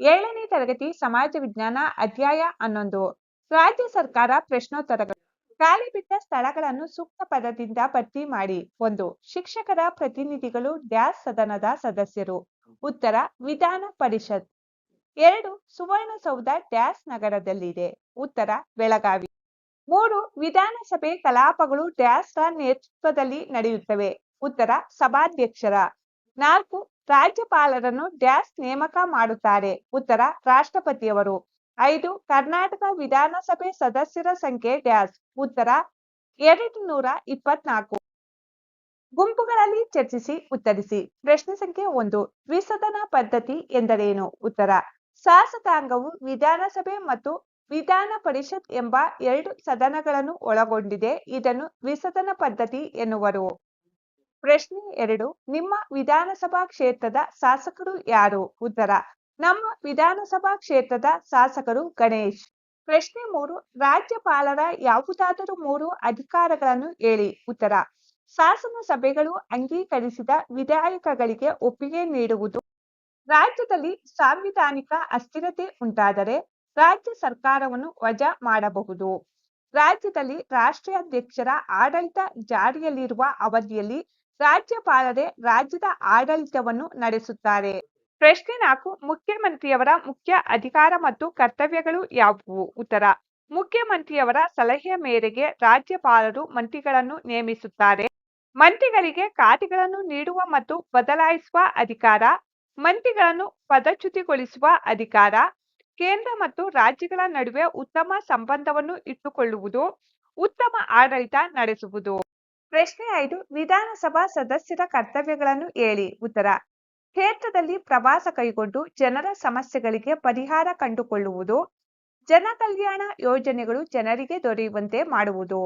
ಏಳನೇ ತರಗತಿ ಸಮಾಜ ವಿಜ್ಞಾನ ಅಧ್ಯಾಯ ಹನ್ನೊಂದು. ರಾಜ್ಯ ಸರ್ಕಾರ ಪ್ರಶ್ನೋತ್ತರಗಳು. ಖಾಲಿ ಬಿದ್ದ ಸ್ಥಳಗಳನ್ನು ಸೂಕ್ತ ಪದದಿಂದ ಭರ್ತಿ ಮಾಡಿ. ಒಂದು, ಶಿಕ್ಷಕರ ಪ್ರತಿನಿಧಿಗಳು ಡ್ಯಾಸ್ ಸದನದ ಸದಸ್ಯರು. ಉತ್ತರ, ವಿಧಾನ ಪರಿಷತ್. ಎರಡು, ಸುವರ್ಣಸೌಧ ಡ್ಯಾಸ್ ನಗರದಲ್ಲಿದೆ. ಉತ್ತರ, ಬೆಳಗಾವಿ. ಮೂರು, ವಿಧಾನಸಭೆ ಕಲಾಪಗಳು ಡ್ಯಾಸ್ನ ನೇತೃತ್ವದಲ್ಲಿ ನಡೆಯುತ್ತವೆ. ಉತ್ತರ, ಸಭಾಧ್ಯಕ್ಷರ. ನಾಲ್ಕು ರಾಜ್ಯಪಾಲರನ್ನು ಡ್ಯಾಸ್ ನೇಮಕ ಮಾಡುತ್ತಾರೆ. ಉತ್ತರ, ರಾಷ್ಟ್ರಪತಿಯವರು. ಐದು, ಕರ್ನಾಟಕ ವಿಧಾನಸಭೆ ಸದಸ್ಯರ ಸಂಖ್ಯೆ ಡ್ಯಾಸ್ ಉತ್ತರ ಎರಡು ನೂರ ಇಪ್ಪತ್ನಾಲ್ಕು. ಗುಂಪುಗಳಲ್ಲಿ ಚರ್ಚಿಸಿ, ಉತ್ತರಿಸಿ. ಪ್ರಶ್ನೆ ಸಂಖ್ಯೆ ಒಂದು ದ್ವಿಸದನ ಪದ್ಧತಿ ಎಂದರೇನು? ಉತ್ತರ, ಶಾಸಕಾಂಗವು ವಿಧಾನಸಭೆ ಮತ್ತು ವಿಧಾನ ಪರಿಷತ್ ಎಂಬ ಎರಡು ಸದನಗಳನ್ನು ಒಳಗೊಂಡಿದೆ. ಇದನ್ನು ದ್ವಿಸದನ ಪದ್ಧತಿ ಎನ್ನುವರು. ಪ್ರಶ್ನೆ ಎರಡು, ನಿಮ್ಮ ವಿಧಾನಸಭಾ ಕ್ಷೇತ್ರದ ಶಾಸಕರು ಯಾರು? ಉತ್ತರ, ನಮ್ಮ ವಿಧಾನಸಭಾ ಕ್ಷೇತ್ರದ ಶಾಸಕರು ಗಣೇಶ್. ಪ್ರಶ್ನೆ ಮೂರು, ರಾಜ್ಯಪಾಲರ ಯಾವುದಾದರೂ ಮೂರು ಅಧಿಕಾರಗಳನ್ನು ಹೇಳಿ. ಉತ್ತರ, ಶಾಸನ ಸಭೆಗಳು ಅಂಗೀಕರಿಸಿದ ವಿಧೇಯಕಗಳಿಗೆ ಒಪ್ಪಿಗೆ ನೀಡುವುದು. ರಾಜ್ಯದಲ್ಲಿ ಸಾಂವಿಧಾನಿಕ ಅಸ್ಥಿರತೆ ಉಂಟಾದರೆ ರಾಜ್ಯ ಸರ್ಕಾರವನ್ನು ವಜಾ ಮಾಡಬಹುದು. ರಾಜ್ಯದಲ್ಲಿ ರಾಷ್ಟ್ರಾಧ್ಯಕ್ಷರ ಆಡಳಿತ ಜಾರಿಯಲ್ಲಿರುವ ಅವಧಿಯಲ್ಲಿ ರಾಜ್ಯಪಾಲರೇ ರಾಜ್ಯದ ಆಡಳಿತವನ್ನು ನಡೆಸುತ್ತಾರೆ. ಪ್ರಶ್ನೆ ನಾಲ್ಕು, ಮುಖ್ಯಮಂತ್ರಿಯವರ ಮುಖ್ಯ ಅಧಿಕಾರ ಮತ್ತು ಕರ್ತವ್ಯಗಳು ಯಾವುವು? ಉತ್ತರ, ಮುಖ್ಯಮಂತ್ರಿಯವರ ಸಲಹೆಯ ಮೇರೆಗೆ ರಾಜ್ಯಪಾಲರು ಮಂತ್ರಿಗಳನ್ನು ನೇಮಿಸುತ್ತಾರೆ. ಮಂತ್ರಿಗಳಿಗೆ ಖಾತೆಗಳನ್ನು ನೀಡುವ ಮತ್ತು ಬದಲಾಯಿಸುವ ಅಧಿಕಾರ, ಮಂತ್ರಿಗಳನ್ನು ಪದಚ್ಯುತಿಗೊಳಿಸುವ ಅಧಿಕಾರ, ಕೇಂದ್ರ ಮತ್ತು ರಾಜ್ಯಗಳ ನಡುವೆ ಉತ್ತಮ ಸಂಬಂಧವನ್ನು ಇಟ್ಟುಕೊಳ್ಳುವುದು, ಉತ್ತಮ ಆಡಳಿತ ನಡೆಸುವುದು. ಪ್ರಶ್ನೆ ಐದು, ವಿಧಾನಸಭಾ ಸದಸ್ಯರ ಕರ್ತವ್ಯಗಳನ್ನು ಹೇಳಿ. ಉತ್ತರ, ಕ್ಷೇತ್ರದಲ್ಲಿ ಪ್ರವಾಸ ಕೈಗೊಂಡು ಜನರ ಸಮಸ್ಯೆಗಳಿಗೆ ಪರಿಹಾರ ಕಂಡುಕೊಳ್ಳುವುದು ಜನ ಕಲ್ಯಾಣ ಯೋಜನೆಗಳು ಜನರಿಗೆ ದೊರೆಯುವಂತೆ ಮಾಡುವುದು.